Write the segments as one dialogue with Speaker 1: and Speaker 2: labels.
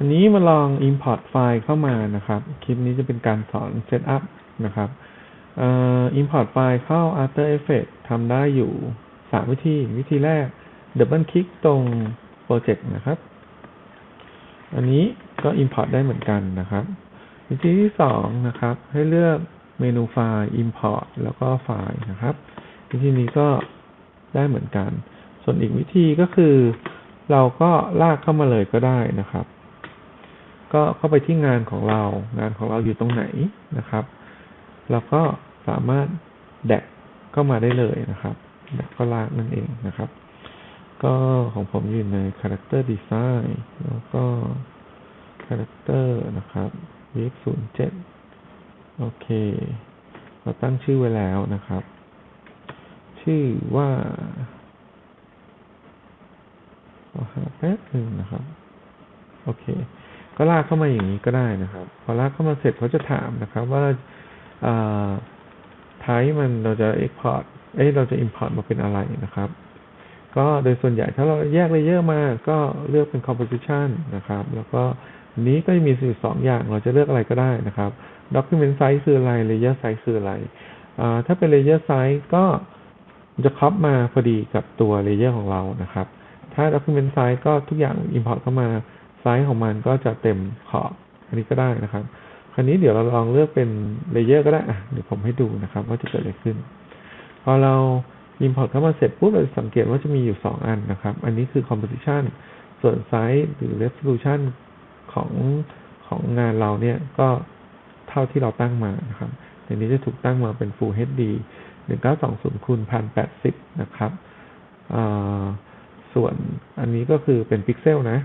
Speaker 1: อันนี้มาลอง import ไฟล์เข้ามานะครับ คลิปนี้จะเป็นการสอน setup นะครับอ import ไฟล์เข้า After Effects ทำได้อยู่ 3 วิธี วิธีแรก double click ตรงโปรเจกต์นะครับ อันนี้ก็ import ได้เหมือนกันนะครับ วิธีที่สองนะครับ ให้เลือกเมนูไฟล์ import แล้วก็ไฟล์นะครับ วิธีนี้ก็ได้เหมือนกัน ส่วนอีกวิธีก็คือ เราก็ลากเข้ามาเลยก็ได้นะครับ ก็เข้าไปที่งานของเรา งานของเราอยู่ตรงไหนนะครับเราก็สามารถแดกเข้ามาได้เลยนะครับแดกก็ลากนั่นเองนะครับ ก็ของผมอยู่ใน Character Design แล้วก็ Character นะครับ v 0 7โอเค เราตั้งชื่อไว้แล้วนะครับ ชื่อว่าขอหาแป๊บหนึ่งนะครับ โอเค ก็ลากเข้ามาอย่างนี้ก็ได้นะครับ พอลากเข้ามาเสร็จเขาจะถามนะครับ ว่าไทป์มันเราจะ export เอ้ยเราจะ import มาเป็นอะไรนะครับ ก็โดยส่วนใหญ่ถ้าเราแยกเลเยอร์มาก็เลือกเป็น composition นะครับ แล้วก็นี้ก็จะมีสองอย่างเราจะเลือกอะไรก็ได้นะครับ document size คืออะไร layer size คืออะไร ถ้าเป็น layer size ก็จะครอปมาพอดีกับตัว layer ของเรานะครับ ถ้า document size ก็ทุกอย่าง import เข้ามา ไซส์ของมันก็จะเต็มขอบอันนี้ก็ได้นะครับ คราวนี้เดี๋ยวเราลองเลือกเป็นเลเยอร์ก็ได้อะเดี๋ยวผมให้ดูนะครับ ว่าจะเกิดอะไรขึ้น พอเรา import เข้ามาเสร็จปุ๊บเราสังเกตว่าจะมีอยู่สองอันนะครับ อันนี้คือ composition ส่วนไซส์หรือ resolution ของของงานเราเนี่ยก็เท่าที่เราตั้งมานะครับในนี้จะถูกตั้งมาเป็น Full HD 1920คูณ1080 นะครับ ส่วนอันนี้ก็คือเป็นพิกเซลนะ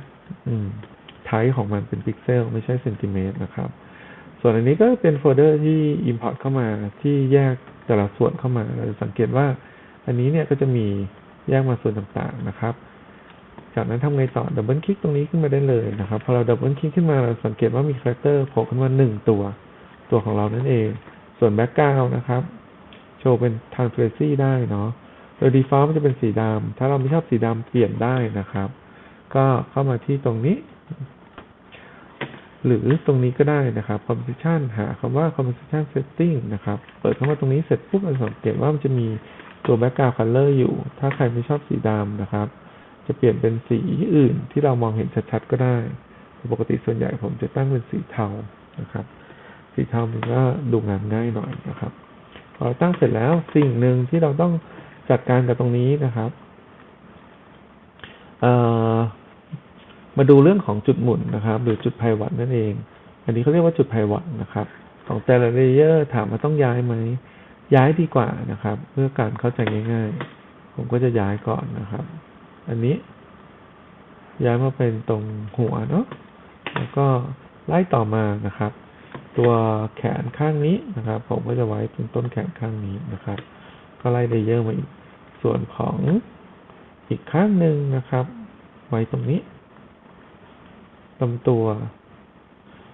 Speaker 1: ไทป์ของมันเป็นพิกเซล ไม่ใช่เซนติเมตรนะครับ ส่วนอันนี้ก็เป็นโฟลเดอร์ที่ Import เข้ามาที่แยกแต่ละส่วนเข้ามาเราจะสังเกตว่า อันนี้เนี่ยก็จะมีแยกมาส่วนต่างๆนะครับ จากนั้นทำไงต่อดับเบิลคลิกตรงนี้ขึ้นมาได้เลยนะครับ พอเราดับเบิลคลิกขึ้นมาเราสังเกตว่ามีคาแรคเตอร์โผล่ขึ้นมาหนึ่งตัว ตัวของเรานั่นเอง ส่วนแบ็กกราวนะครับ โชว์เป็น transparency ได้เนาะโดย default มันจะเป็นสีดำถ้าเราไม่ชอบสีดำเปลี่ยนได้นะครับ ก็เข้ามาที่ตรงนี้ หรือตรงนี้ก็ได้นะครับ composition หาคำว่า composition setting นะครับ เปิดเข้ามาตรงนี้เสร็จปุ๊บเราสังเกตว่ามันจะมีตัว background color อยู่ ถ้าใครไม่ชอบสีดำนะครับ จะเปลี่ยนเป็นสีอื่นที่เรามองเห็นชัดๆก็ได้ ปกติส่วนใหญ่ผมจะตั้งเป็นสีเทานะครับ สีเทามันก็ดูงานง่ายหน่อยนะครับ พอตั้งเสร็จแล้วสิ่งหนึ่งที่เราต้องจัดการกับตรงนี้นะครับ มาดูเรื่องของจุดหมุนนะครับ หรือจุดไพวัตนั่นเอง อันนี้เขาเรียกว่าจุดไพวัตนะครับ ของแต่ละเลเยอร์ถามว่าต้องย้ายไหม ย้ายดีกว่านะครับ เพื่อการเข้าใจง่าย ๆ ผมก็จะย้ายก่อนนะครับ อันนี้ ย้ายมาเป็นตรงหัวเนาะแล้วก็ไล่ต่อมานะครับ ตัวแขนข้างนี้นะครับ ผมก็จะไว้ตรงต้นแขนข้างนี้นะครับ ก็ไล่เลเยอร์มาอีกส่วนของอีกข้างหนึ่งนะครับ ไว้ตรงนี้ ลำตัว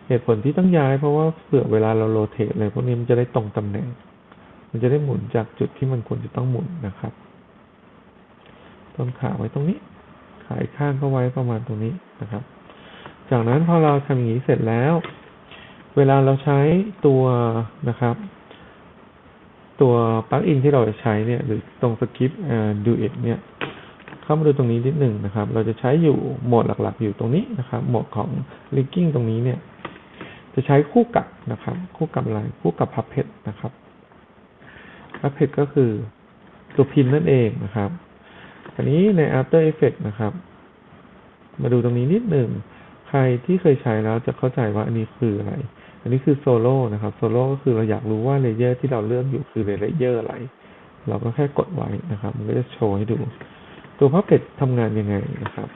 Speaker 1: เหตุผลที่ต้องย้ายเพราะว่าเผื่อเวลาเราโรเตทเลยพวกนี้มันจะได้ตรงตำแหน่ง มันจะได้หมุนจากจุดที่มันควรจะต้องหมุนนะครับ ต้นขาไว้ตรงนี้ ขายข้างก็ไว้ประมาณตรงนี้นะครับ จากนั้นพอเราทำอย่างนี้เสร็จแล้ว เวลาเราใช้ตัวนะครับตัวปลั๊กอินที่เราจะใช้เนี่ย หรือตรงสคริปต์ดูอ็ดเนี่ย เข้ามาดูตรงนี้นิดหนึ่งนะครับ เราจะใช้อยู่โหมดหลักๆ อยู่ตรงนี้นะครับ โหมดของ linking ตรงนี้เนี่ย จะใช้คู่กับนะครับ คู่กับอะไร คู่กับ puppet นะครับ puppet ก็คือตัวพินนั่นเองนะครับอันนี้ใน After effect นะครับ มาดูตรงนี้นิดหนึ่ง ใครที่เคยใช้แล้วจะเข้าใจว่าอันนี้คืออะไร อันนี้คือโซโล่นะครับ โซโล่ก็คือเราอยากรู้ว่าเลเยอร์ที่เราเลือกอยู่คือเลเยอร์อะไรเราก็แค่กดไว้นะครับ มันก็จะโชว์ให้ดู ตัวพับเพจทำงานยังไงนะครับ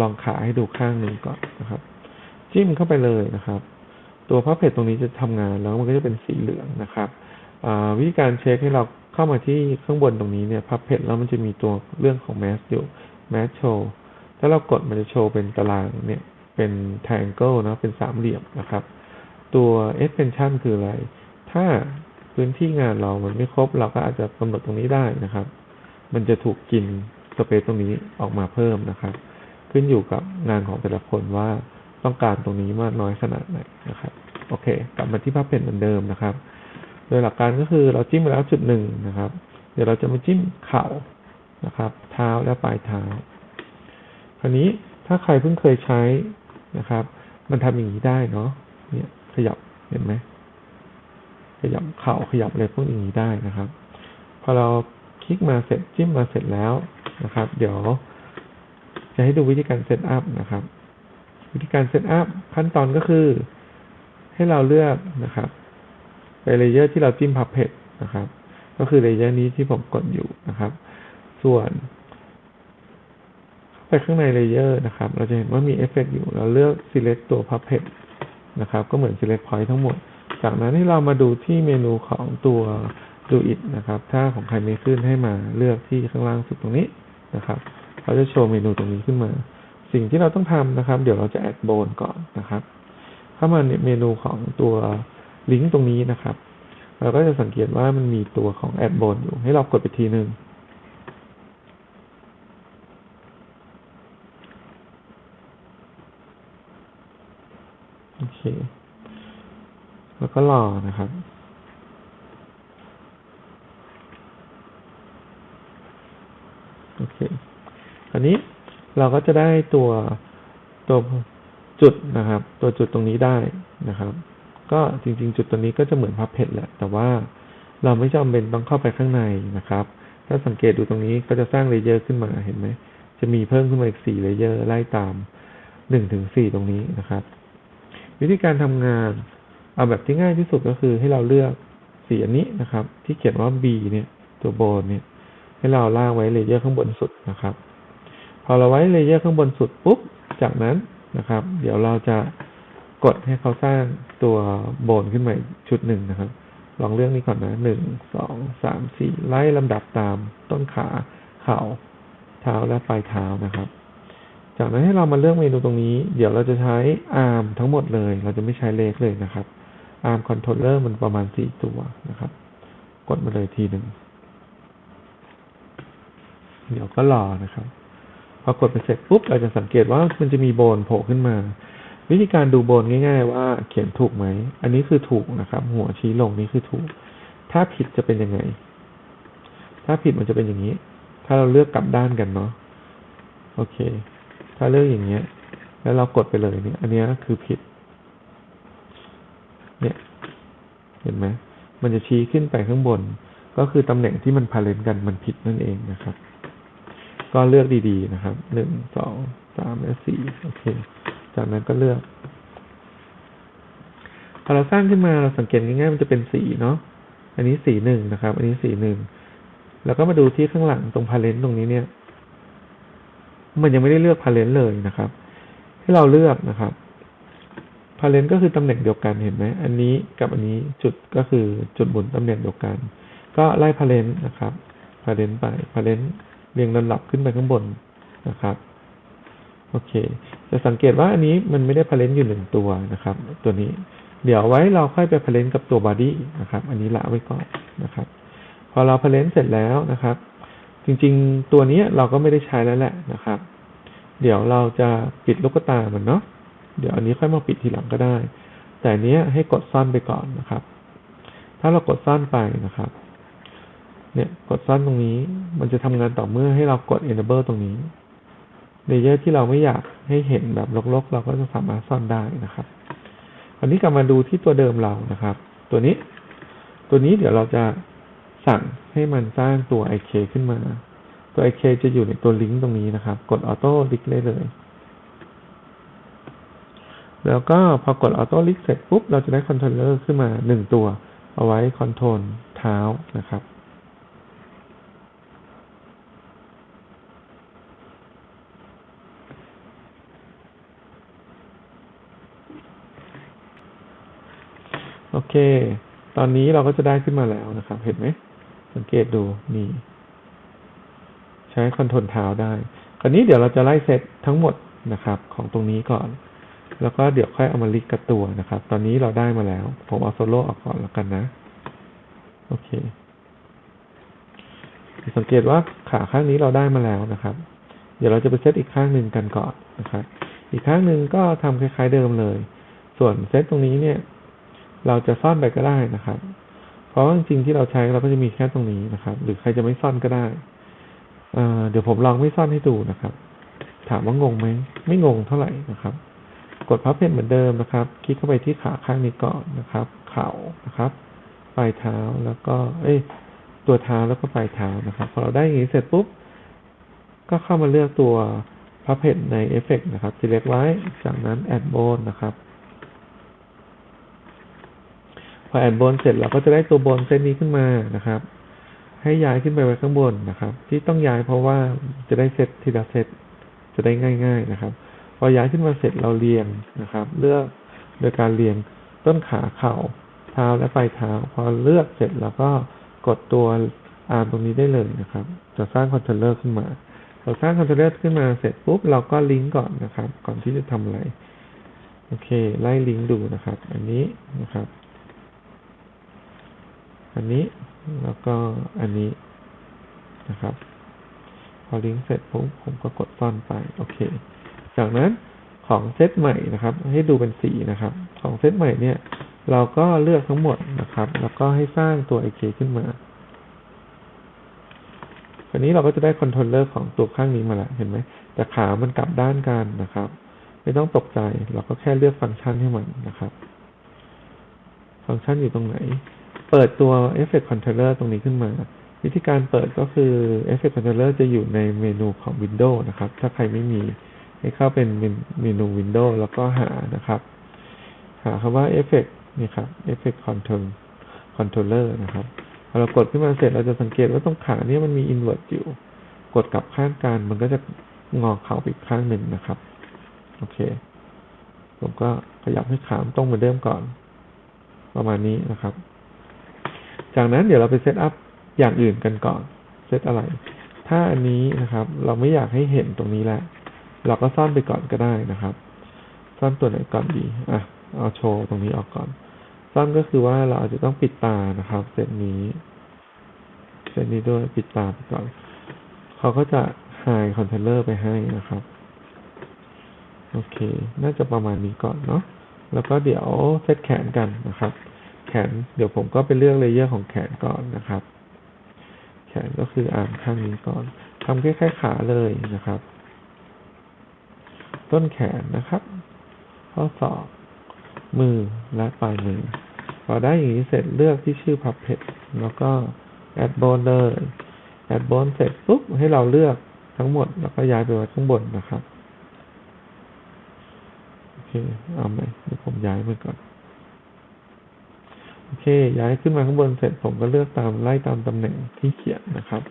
Speaker 1: ลองขาให้ดูข้างหนึ่งก่อนนะครับ จิ้มเข้าไปเลยนะครับ ตัวพับเพจตรงนี้จะทำงานแล้วมันก็จะเป็นสีเหลืองนะครับวิธีการเช็คให้เราเข้ามาที่ข้างบนตรงนี้เนี่ยพับเพจแล้วมันจะมีตัวเรื่องของแมสอยู่แมสโชว์ถ้าเรากดมันจะโชว์เป็นตารางเนี่ยเป็น triangle นะเป็นสามเหลี่ยมนะครับ ตัว extension คืออะไร ถ้าพื้นที่งานเรามันไม่ครบเราก็อาจจะกำหนดตรงนี้ได้นะครับ มันจะถูกกิน สเปซตรงนี้ออกมาเพิ่มนะครับ ขึ้นอยู่กับงานของแต่ละคนว่าต้องการตรงนี้มากน้อยขนาดไหนนะครับ โอเค กลับมาที่ภาพเพนเหมือนเดิมนะครับ โดยหลักการก็คือเราจิ้มไปแล้วจุดหนึ่งนะครับ เดี๋ยวเราจะมาจิ้มเข่านะครับ เท้าและปลายเท้า คราวนี้ถ้าใครเพิ่งเคยใช้นะครับ มันทำอย่างนี้ได้เนาะ เนี่ยขยับเห็นไหมขยับเข่าขยับอะไรพวกอย่างนี้ได้นะครับ พอเราคลิกมาเสร็จจิ้มมาเสร็จแล้ว นะครับ เดี๋ยว จะให้ดูวิธีการเซตอัพนะครับ วิธีการเซตอัพขั้นตอนก็คือ ให้เราเลือกนะครับไปเลเยอร์ที่เราจิ้มพับเพจนะครับ ก็คือเลเยอร์นี้ที่ผมกดอยู่นะครับ ส่วนไปข้างในเลเยอร์นะครับ เราจะเห็นว่ามีเอฟเฟกอยู่ เราเลือก select ตัว puppet นะครับ ก็เหมือน select point ทั้งหมด จากนั้นให้เรามาดูที่เมนูของตัว do it นะครับ ถ้าของใครไม่ขึ้นให้มาเลือกที่ข้างล่างสุดตรงนี้ นะครับเขาจะโชว์เมนูตรงนี้ขึ้นมา สิ่งที่เราต้องทำนะครับ เดี๋ยวเราจะ add bone ก่อนนะครับ เข้ามาในเมนูของตัวลิงก์ตรงนี้นะครับ เราก็จะสังเกตว่ามันมีตัวของ add bone อยู่ ให้เรากดไปทีหนึ่งโอเค แล้วก็รอนะครับ โอเค คราวนี้เราก็จะได้ตัวตัวจุดนะครับ ตัวจุดตรงนี้ได้นะครับ ก็จริง ๆ จุดตัวนี้ก็จะเหมือนพับเพจแหละ แต่ว่าเราไม่จำเป็นต้องเข้าไปข้างในนะครับ ถ้าสังเกตดูตรงนี้ก็จะสร้างเลเยอร์ขึ้นมาเห็นไหม จะมีเพิ่มขึ้นมาอีกสี่เลเยอร์ไล่ตามหนึ่งถึงสี่ตรงนี้นะครับ วิธีการทำงานเอาแบบที่ง่ายที่สุดก็คือให้เราเลือกสีอันนี้นะครับ ที่เขียนว่า B เนี่ยตัวโบนเนี่ย ให้เราลากไว้เลเยอร์ข้างบนสุดนะครับ พอเราไว้เลเยอร์ข้างบนสุดปุ๊บ จากนั้นนะครับ เดี๋ยวเราจะกดให้เขาสร้างตัวโบนขึ้นมาอีกชุดหนึ่งนะครับ ลองเรื่องนี้ก่อนนะหนึ่งสองสามสี่ไล่ลำดับตามต้นขาเข่าเท้าและปลายเท้านะครับ จากนั้นให้เรามาเลือกเมนูตรงนี้ เดี๋ยวเราจะใช้ ARM ทั้งหมดเลย เราจะไม่ใช้เลขเลยนะครับ ARM controller มันประมาณสี่ตัวนะครับ กดมาเลยทีหนึ่งเดี๋ยวก็รอนะครับ พอกดไปเสร็จปุ๊บเราจะสังเกตว่ามันจะมีโบนโผล่ขึ้นมา วิธีการดูโบนง่าย ๆ ว่าเขียนถูกไหม อันนี้คือถูกนะครับ หัวชี้ลงนี่คือถูก ถ้าผิดจะเป็นยังไง ถ้าผิดมันจะเป็นอย่างนี้ ถ้าเราเลือกกลับด้านกันเนาะโอเค ถ้าเลือกอย่างเงี้ย แล้วเรากดไปเลยเนี่ย อันนี้คือผิด เนี่ย เห็นไหมมันจะชี้ขึ้นไปข้างบน ก็คือตำแหน่งที่มันพาเลนกันมันผิดนั่นเองนะครับ ก็เลือกดีๆนะครับ หนึ่ง สอง สาม และสี่ โอเค จากนั้นก็เลือก พอเราสร้างขึ้นมาเราสังเกตง่ายๆ มันจะเป็นสีเนาะ อันนี้สีหนึ่งนะครับ อันนี้สีหนึ่ง แล้วก็มาดูที่ข้างหลังตรงพาเลนตรงนี้เนี่ย มันยังไม่ได้เลือกพาเลนเลยนะครับ ให้เราเลือกนะครับ พาเลนก็คือตำแหน่งเดียวกันเห็นไหม อันนี้กับอันนี้จุดก็คือจุดหมุนตำแหน่งเดียวกัน ก็ไล่พาเลนนะครับ พาเลนไป พาเลน เรียงลำดับขึ้นไปข้างบนนะครับ โอเค จะสังเกตว่าอันนี้มันไม่ได้พาเลนอยู่หนึ่งตัวนะครับ ตัวนี้ เดี๋ยวไว้เราค่อยไปพาเลนกับตัวบอดี้นะครับ อันนี้ละไว้ก่อนนะครับ พอเราพาเลนเสร็จแล้วนะครับ จริงๆ ตัวนี้เราก็ไม่ได้ใช้แล้วแหละนะครับ เดี๋ยวเราจะปิดลูกตามันเนาะ เดี๋ยวอันนี้ค่อยมาปิดทีหลังก็ได้ แต่อันนี้ยให้กดซ่อนไปก่อนนะครับ ถ้าเรากดซ่อนไปนะครับ เนี่ยกดซ่อนตรงนี้มันจะทำงานต่อเมื่อให้เรากด enable ตรงนี้เลเยอร์ที่เราไม่อยากให้เห็นแบบลกๆ เราก็จะสามารถซ่อนได้นะครับคราวนี้กลับมาดูที่ตัวเดิมเรานะครับ ตัวนี้ ตัวนี้เดี๋ยวเราจะสั่งให้มันสร้างตัว IK ขึ้นมา ตัว IK จะอยู่ในตัวลิงก์ตรงนี้นะครับ กดออโต้ลิงก์ได้เลย แล้วก็พอกดออโต้ลิงก์เสร็จปุ๊บ เราจะได้คอนโทรลเลอร์ขึ้นมาหนึ่งตัว เอาไว้คอนโทรลเท้านะครับ โอเค ตอนนี้เราก็จะได้ขึ้นมาแล้วนะครับ เห็นไหม สังเกตดูนี่ ใช้คอนโทรลเท้าได้ คราวนี้เดี๋ยวเราจะไล่เซตทั้งหมดนะครับ ของตรงนี้ก่อน แล้วก็เดี๋ยวค่อยเอามาลิกกับตัวนะครับ ตอนนี้เราได้มาแล้ว ผมเอาโซโล่ออกก่อนแล้วกันนะ โอเค สังเกตว่าขาข้างนี้เราได้มาแล้วนะครับ เดี๋ยวเราจะไปเซตอีกข้างหนึ่งกันก่อนนะครับ อีกข้างหนึ่งก็ทำคล้าย ๆเดิมเลย ส่วนเซตตรงนี้เนี่ย เราจะซ่อนไปก็ได้นะครับ เพราะว่าจริงๆที่เราใช้เราก็จะมีแค่ตรงนี้นะครับ หรือใครจะไม่ซ่อนก็ได้เอเดี๋ยวผมลองไม่ซ่อนให้ดูนะครับ ถามว่างงไหมไม่งงเท่าไหร่นะครับ กดพับเพนเหมือนเดิมนะครับ คลิกเข้าไปที่ขาข้างนี้ก่อนนะครับ เข่านะครับปลายเท้าแล้วก็ เอ้ย ตัวเท้าแล้วก็ปลายเท้านะครับพอเราได้อย่างนี้เสร็จปุ๊บก็เข้ามาเลือกตัวพับเพนในเอฟเฟกนะครับ select ไว้จากนั้น add bone นะครับ พอ add bone เสร็จเราก็จะได้ตัวบนเส้นนี้ขึ้นมานะครับ ให้ย้ายขึ้นไปไว้ข้างบนนะครับ ที่ต้องย้ายเพราะว่าจะได้เซตทีละเซตจะได้ง่าย ๆนะครับ พอย้ายขึ้นมาเสร็จเราเรียงนะครับ เลือกโดยการเรียงต้นขาเข่าเท้าและปลายเท้า พอเลือกเสร็จแล้วก็กดตัวอาร์มตรงนี้ได้เลยนะครับ จะสร้างคอนโทรลเลอร์ขึ้นมาพอสร้างคอนโทรลเลอร์ขึ้นมาเสร็จปุ๊บเราก็ลิงก์ก่อนนะครับ ก่อนที่จะทำอะไร โอเค ไล่ลิงก์ดูนะครับ อันนี้นะครับ อันนี้แล้วก็อันนี้นะครับ พอลิงก์เสร็จปุ๊บผมก็กดซ่อนไป โอเค จากนั้นของเซตใหม่นะครับ ให้ดูเป็นสีนะครับ ของเซตใหม่เนี่ย เราก็เลือกทั้งหมดนะครับ แล้วก็ให้สร้างตัว AK ขึ้นมาคราวนี้เราก็จะได้คอนโทรลเลอร์ของตัวข้างนี้มาแล้วเห็นไหมแต่ขามันกลับด้านกันนะครับ ไม่ต้องตกใจ เราก็แค่เลือกฟังก์ชันให้มันนะครับ ฟังก์ชันอยู่ตรงไหน เปิดตัว Effect Controller ตรงนี้ขึ้นมา วิธีการเปิดก็คือ Effect Controller จะอยู่ในเมนูของ Windows นะครับ ถ้าใครไม่มีให้เข้าเป็นเมนู Windows แล้วก็หานะครับ หาคำว่า Effect นี่ครับ Effect Control Controller นะครับพอเรากดขึ้นมาเสร็จเราจะสังเกตว่าตรงขาเนี่ยมันมี invert อยู่ กดกลับข้างกันมันก็จะงอเข่าไปอีกข้างหนึ่งนะครับ โอเค ผมก็ขยับให้ขามตรงเหมือนเดิมก่อน ประมาณนี้นะครับ จากนั้นเดี๋ยวเราไปเซตอัพอย่างอื่นกันก่อนเซตอะไร ถ้าอันนี้นะครับ เราไม่อยากให้เห็นตรงนี้แล้วเราก็ซ่อนไปก่อนก็ได้นะครับ ซ่อนตัวไหนก่อนดีอะเอาโชว์ตรงนี้ออกก่อน ซ่อนก็คือว่าเราอาจจะต้องปิดตานะครับเซตนี้เซตนี้ด้วยปิดตาไปก่อน เขาก็จะหายคอนเทนเนอร์ไปให้นะครับ โอเค น่าจะประมาณนี้ก่อนเนาะแล้วก็เดี๋ยวเซตแขนกันนะครับ แขน เดี๋ยวผมก็ไปเลือกเลเยอร์ของแขนก่อนนะครับ แขนก็คืออ่านข้างนี้ก่อนทำคล้ายๆขาเลยนะครับ ต้นแขนนะครับ ข้อศอก มือและปลายมือ พอได้อย่างนี้เสร็จเลือกที่ชื่อ puppet แล้วก็ add bone เลย add bone เสร็จปุ๊บให้เราเลือกทั้งหมดแล้วก็ย้ายไปไว้ข้างบนนะครับ โอเค เอาไหมเดี๋ยวผมย้ายมาก่อน โอเค ย้ายขึ้นมาข้างบนเสร็จผมก็เลือกตามไล่ตามตำแหน่งที่เขียนนะครับ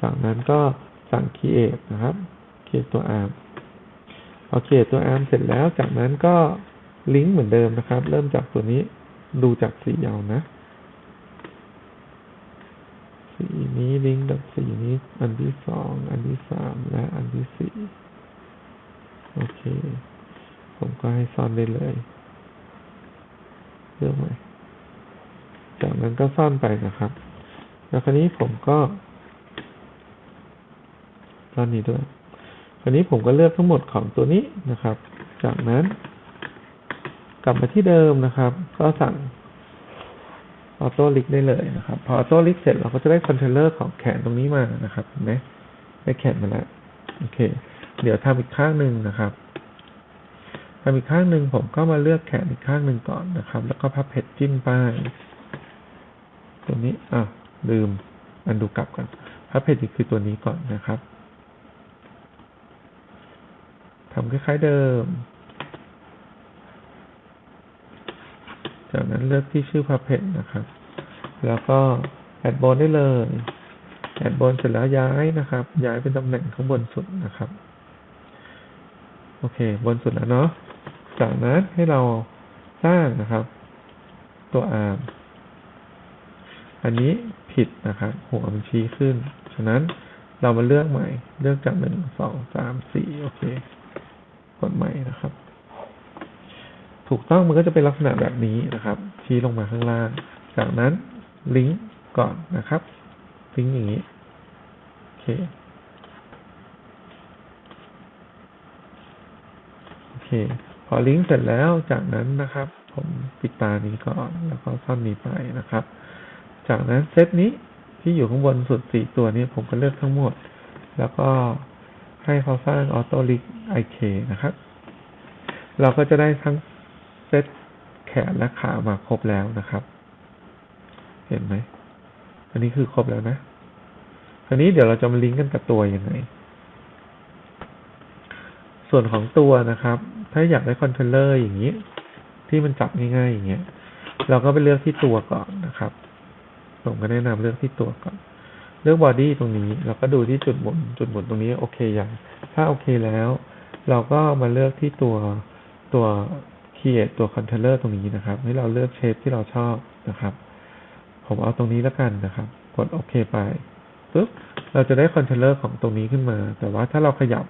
Speaker 1: จากนั้นก็สั่ง create นะครับ create ตัว arm พอ create ตัว arm เสร็จแล้วจากนั้นก็ลิงก์เหมือนเดิมนะครับ เริ่มจากตัวนี้ดูจากสีเอานะ สีนี้ลิงก์กับสีนี้ อันที่สองอันที่สามและอันที่สี่โอเค ผมก็ให้ซ่อนได้เลยเลือกใหม่ จากนั้นก็ซ่อนไปนะครับ แล้วคราวนี้ผมก็ซ่อนนี้ด้วย คราวนี้ผมก็เลือกทั้งหมดของตัวนี้นะครับ จากนั้น กลับมาที่เดิมนะครับ ก็สั่งออโต้ลิกได้เลยนะครับ พอออโต้ลิกเสร็จเราก็จะได้คอนโทรลเลอร์ของแขนตรงนี้มานะครับเห็นไหมได้แขนมาแล้ว โอเค เดี๋ยวทำอีกข้างหนึ่งนะครับทำอีกข้างหนึ่งผมก็มาเลือกแขนอีกข้างหนึ่งก่อนนะครับ แล้วก็พับเพชรจิ้มป้าย ตัวนี้อะลืมอันดูกลับก่อนพับเพจคือตัวนี้ก่อนนะครับทำคล้ายๆเดิม จากนั้นเลือกที่ชื่อพับเพจนะครับ แล้วก็แอดบนได้เลยแอดบนเสร็จแล้วย้ายนะครับ ย้ายเป็นตำแหน่งข้างบนสุดนะครับ โอเค บนสุดแล้วเนาะ จากนั้นให้เราสร้างนะครับ ตัวอาร์ม อันนี้ผิดนะครับ หัวมันชี้ขึ้น ฉะนั้นเรามาเลือกใหม่ เลือกจากหนึ่งสองสามสี่โอเค กดใหม่นะครับ ถูกต้องมันก็จะเป็นลักษณะแบบนี้นะครับ ชี้ลงมาข้างล่าง จากนั้นลิงก์ก่อนนะครับ ลิงก์อย่างนี้ โอเค โอเค พอลิงก์เสร็จแล้วจากนั้นนะครับ ผมปิดตานี้ก่อน แล้วก็ซ่อนนี้ไปนะครับ จากนั้นเซตนี้ที่อยู่ข้างบนสุดสี่ตัวนี้ผมก็เลือกทั้งหมด แล้วก็ให้เขาสร้างออโต้ลิงก์ IK นะครับ เราก็จะได้ทั้งเซตแขนและขามาครบแล้วนะครับ เห็นไหม อันนี้คือครบแล้วนะคราวนี้เดี๋ยวเราจะมาลิงก์กันกับตัวยังไง ส่วนของตัวนะครับ ถ้าอยากได้คอนโทรลเลอร์อย่างนี้ ที่มันจับง่ายๆอย่างเงี้ย เราก็ไปเลือกที่ตัวก่อนนะครับ ผมก็แนะนำเลือกที่ตัวก่อน เลือกบอดี้ตรงนี้ เราก็ดูที่จุดหมุน จุดหมุนตรงนี้โอเคอย่าง ถ้าโอเคแล้ว เราก็มาเลือกที่ตัวตัว create ตัว controller ตรงนี้นะครับ ให้เราเลือกเชฟที่เราชอบนะครับ ผมเอาตรงนี้แล้วกันนะครับ กดโอเคไปปุ๊บเราจะได้คอนโทรลเลอร์ของตรงนี้ขึ้นมา แต่ว่าถ้าเราขยับ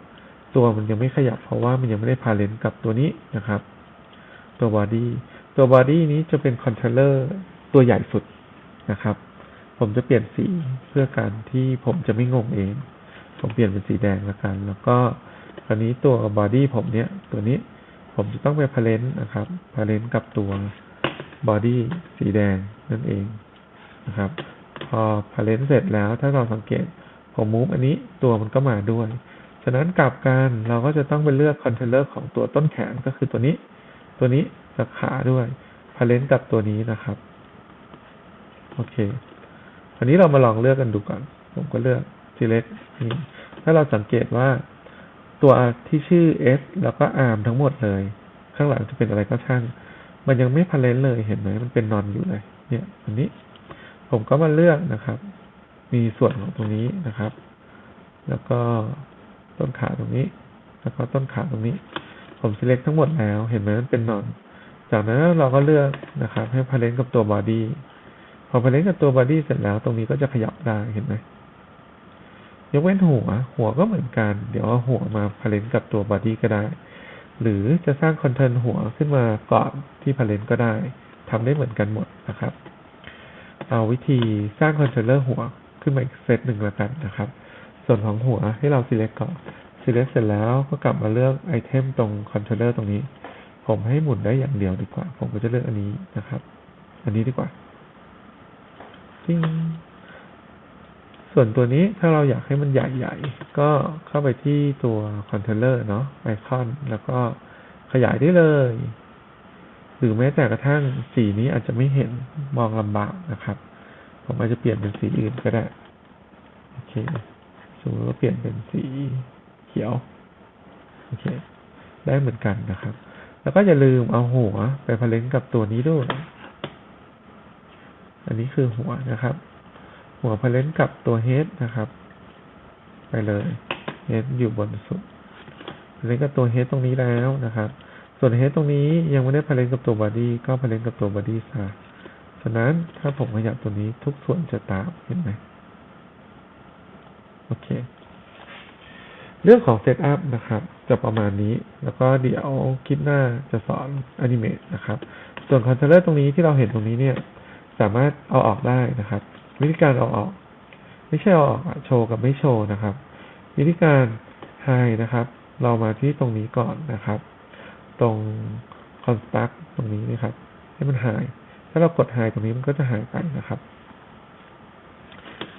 Speaker 1: ตัวมันยังไม่ขยับเพราะว่ามันยังไม่ได้พาเลนกับตัวนี้นะครับ ตัวบอดี้ตัวบอดี้นี้จะเป็นคอนโทรลเลอร์ตัวใหญ่สุด นะครับ ผมจะเปลี่ยนสีเพื่อการที่ผมจะไม่งงเอง ผมเปลี่ยนเป็นสีแดงแล้วกัน แล้วก็คราวนี้ตัวบอดี้ผมเนี้ยตัวนี้ผมจะต้องไปพาเลนนะครับพาเลนกับตัวบอดี้สีแดงนั่นเองนะครับ พอพาเลนเสร็จแล้วถ้าเราสังเกตผมมูฟอันนี้ตัวมันก็มาด้วย ฉะนั้นกลับกันเราก็จะต้องไปเลือกคอนโทรลเลอร์ของตัวต้นแขนก็คือตัวนี้ ตัวนี้กับขาด้วยพาเลนกับตัวนี้นะครับ โอเคคราวนี้เรามาลองเลือกกันดูก่อน ผมก็เลือก select นี่ถ้าเราสังเกตว่าตัวที่ชื่อ S แล้วก็ arm ทั้งหมดเลย ข้างหลังจะเป็นอะไรก็ช่าง มันยังไม่พาเลนเลยเห็นไหมมันเป็นนอนอยู่เลย เนี่ยอันนี้ ผมก็มาเลือกนะครับ มีส่วนของตรงนี้นะครับ แล้วก็ต้นขาตรงนี้ แล้วก็ต้นขาตรงนี้ ผม select ทั้งหมดแล้ว เห็นไหมมันเป็นนอน จากนั้นเราก็เลือกนะครับ ให้พาเลนกับตัวบอดี้ พอพาเลนกับตัวบอดี้เสร็จแล้ว ตรงนี้ก็จะขยับได้เห็นไหมยกเว้นหัว หัวก็เหมือนกัน เดี๋ยวเอาหัวมาพาเลนกับตัวบอดี้ก็ได้ หรือจะสร้างคอนเทนต์หัวขึ้นมาก่อนที่พาเลนก็ได้ทำได้เหมือนกันหมดนะครับ เอาวิธีสร้างคอนโทรลเลอร์หัวขึ้นมาอีกเซตหนึ่งล้วกันนะครับ ส่วนของหัวให้เรา select ก่อน select เสร็จแล้วก็กลับมาเลือกไอเทมตรงคอนโทรลเลอร์ตรงนี้ ผมให้หมุนได้อย่างเดียวดีกว่า ผมก็จะเลือกอันนี้นะครับ อันนี้ดีกว่า จิ้งส่วนตัวนี้ถ้าเราอยากให้มันใหญ่ๆ ก็เข้าไปที่ตัวคอนโทรลเลอร์เนาะไอคอนแล้วก็ขยายได้เลย หรือแม้แต่กระทั่งสีนี้อาจจะไม่เห็นมองลำบากนะครับ ผมอาจจะเปลี่ยนเป็นสีอื่นก็ได้ โอเคสมมติว่าเปลี่ยนเป็นสีเขียว โอเค ได้เหมือนกันนะครับ แล้วก็อย่าลืมเอาหัวไปพาเลนกับตัวนี้ด้วย อันนี้คือหัวนะครับ หัวพาเลนกับตัวเฮดนะครับ ไปเลยเฮดอยู่บนสุดพาเลนกับตัวเฮดตรงนี้แล้วนะครับ ส่วนเฮดตรงนี้ยังไม่ได้พาเลนกับตัวบอดี้ก็พาเลนกับตัวบอดี้ซะฉะนั้นถ้าผมขยับตัวนี้ทุกส่วนจะตามเห็นไหมโอเค เรื่องของเซตอัพนะครับ จะประมาณนี้ แล้วก็เดี๋ยวคลิปหน้าจะสอนอนิเมตนะครับ ส่วนคอนโทรลเลอร์ตรงนี้ที่เราเห็นตรงนี้เนี่ย สามารถเอาออกได้นะครับ วิธีการเอาออก ไม่ใช่เอาออกโชว์กับไม่โชว์นะครับ วิธีการไฮนะครับ เรามาที่ตรงนี้ก่อนนะครับ ตรง construct ตรงนี้นะครับ ให้มันหายถ้าเรากดหายตรงนี้มันก็จะหายไปนะครับ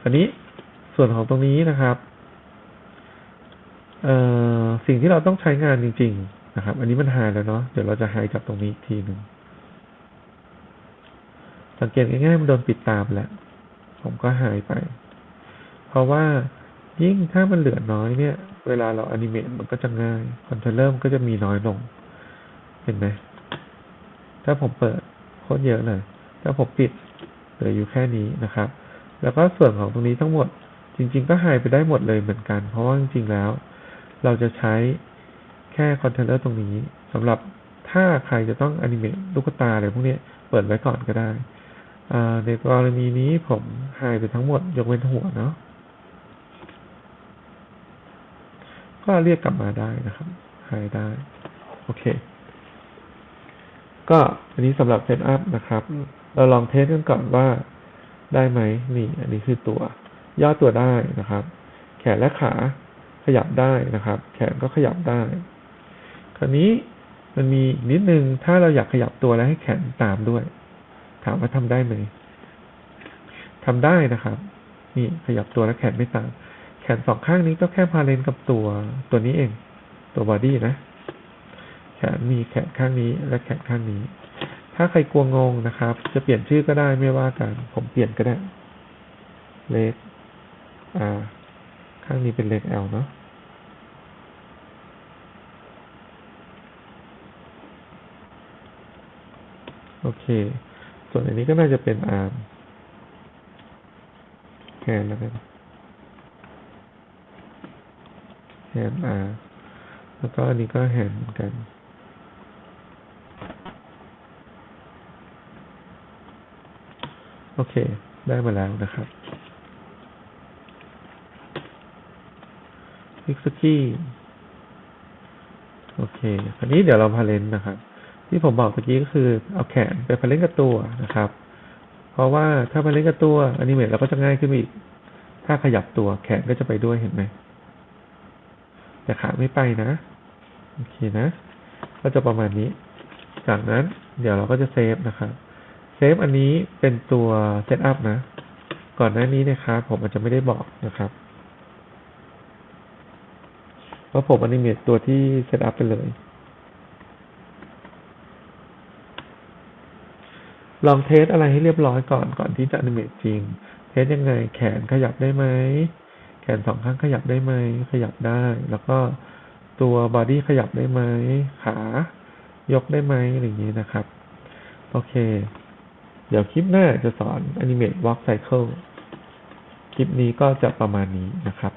Speaker 1: อันนี้ส่วนของตรงนี้นะครับสิ่งที่เราต้องใช้งานจริง ๆ นะครับ อันนี้มันหายแล้วเนาะ เดี๋ยวเราจะหายจากตรงนี้อีกทีหนึ่ง สังเกตง่ายๆมันโดนปิดตามแล้วผมก็หายไป เพราะว่ายิ่งถ้ามันเหลือน้อยเนี่ย เวลาเราอนิเมตมันก็จะง่ายคอนโทรลเลอร์มันก็จะมีน้อยลง เห็นไหม ถ้าผมเปิดโคตรเยอะเลยถ้าผมปิดเหลืออยู่แค่นี้นะครับ แล้วก็ส่วนของตรงนี้ทั้งหมด จริง ๆ ก็หายไปได้หมดเลยเหมือนกัน เพราะว่าจริงๆแล้ว เราจะใช้แค่คอนโทรลเลอร์ตรงนี้สำหรับถ้าใครจะต้องอนิเมตลูกตาอะไรพวกนี้เปิดไว้ก่อนก็ได้ ในกรณีนี้ผมหายไปทั้งหมด ยกเว้นหัวเนาะก็เรียกกลับมาได้นะครับ หายได้ โอเค ก็อันนี้สำหรับเซตอัพนะครับ เราลองเทสกันก่อนว่าได้ไหมนี่ อันนี้คือตัว ย่อตัวได้นะครับ แขนและขาขยับได้นะครับ แขนก็ขยับได้ คราวนี้มันมีนิดนึงถ้าเราอยากขยับตัวแล้วให้แขนตามด้วย ถามว่าทำได้ไหมทำได้นะครับ นี่ขยับตัวแล้วแขนไม่ตาม แขนสองข้างนี้ก็แค่พาเลนกับตัวตัวนี้เอง ตัวบอดี้นะ แขนมีแขนข้างนี้และแขนข้างนี้ ถ้าใครกลัวงงนะครับ จะเปลี่ยนชื่อก็ได้ไม่ว่ากัน ผมเปลี่ยนก็ได้ เล็กอ่า ข้างนี้เป็นเล็ก L เนาะโอเค ส่วนอันนี้ก็น่าจะเป็นอาร์มแฮนแล้วกันแฮนอาร์แล้วก็อันนี้ก็แฮนเหมือนกันโอเค ได้มาแล้วนะครับพิกซกี้โอเค คราวนี้เดี๋ยวเราพาเลนนะครับ ที่ผมบอกเมื่อกี้ก็คือเอาแขนไปพเลนกับตัวนะครับ เพราะว่าถ้าพเลนกับตัวอนิเมตเราก็จะง่ายขึ้นอีก ถ้าขยับตัวแขนก็จะไปด้วยเห็นไหมแต่ขาไม่ไปนะ โอเคนะ ก็จะประมาณนี้ จากนั้นเดี๋ยวเราก็จะเซฟนะครับ เซฟอันนี้เป็นตัวเซตอัพนะ ก่อนหน้านี้นะครับผมอาจจะไม่ได้บอกนะครับเพราผมอนิเมตตัวที่เซตอัพไปเลย ลองเทสอะไรให้เรียบร้อยก่อนก่อนที่จะอนิเมตจริง เทสยังไง แขนขยับได้ไหม แขนสองข้างขยับได้ไหม ขยับได้ แล้วก็ตัวบอดี้ขยับได้ไหม ขายกได้ไหมอะไรอย่างนี้นะครับ โอเค เดี๋ยวคลิปหน้าจะสอน Animate Walk Cycle คลิปนี้ก็จะประมาณนี้นะครับ